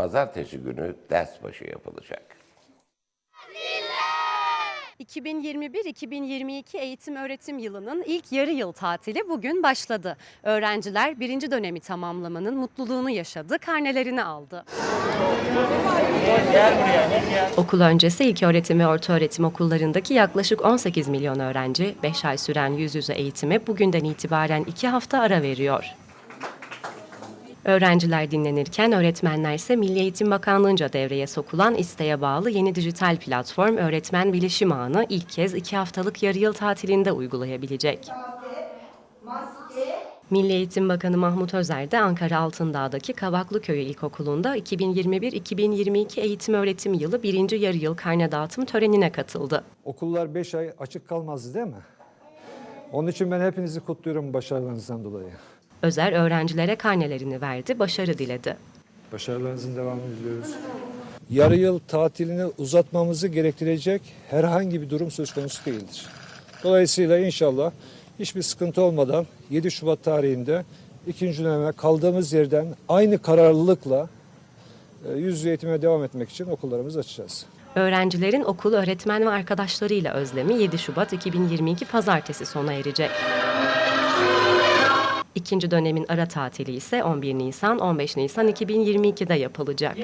Pazartesi günü ders başı yapılacak. 2021-2022 eğitim öğretim yılının ilk yarı yıl tatili bugün başladı. Öğrenciler birinci dönemi tamamlamanın mutluluğunu yaşadı, karnelerini aldı. Okul öncesi ilk öğretim ve orta öğretim okullarındaki yaklaşık 18 milyon öğrenci 5 ay süren yüz yüze eğitime bugünden itibaren 2 hafta ara veriyor. Öğrenciler dinlenirken öğretmenler ise Milli Eğitim Bakanlığı'nca devreye sokulan isteğe bağlı yeni dijital platform Öğretmen Bilişim Ağı'nı ilk kez iki haftalık yarı yıl tatilinde uygulayabilecek. Milli Eğitim Bakanı Mahmut Özer de Ankara Altındağ'daki Kavaklı Köyü İlkokulu'nda 2021-2022 eğitim öğretim yılı birinci yarı yıl karne dağıtım törenine katıldı. Okullar 5 ay açık kalmazdı değil mi? Onun için ben hepinizi kutluyorum başarılarınızdan dolayı. Özer öğrencilere karnelerini verdi, başarı diledi. Başarılarınızın devamını diliyoruz. Yarı yıl tatilini uzatmamızı gerektirecek herhangi bir durum söz konusu değildir. Dolayısıyla inşallah hiçbir sıkıntı olmadan 7 Şubat tarihinde ikinci döneme kaldığımız yerden aynı kararlılıkla e, yüz yüze eğitime devam etmek için okullarımızı açacağız. Öğrencilerin okul, öğretmen ve arkadaşlarıyla özlemi 7 Şubat 2022 pazartesi sona erecek. İkinci dönemin ara tatili ise 11 Nisan 15 Nisan 2022'de yapılacak.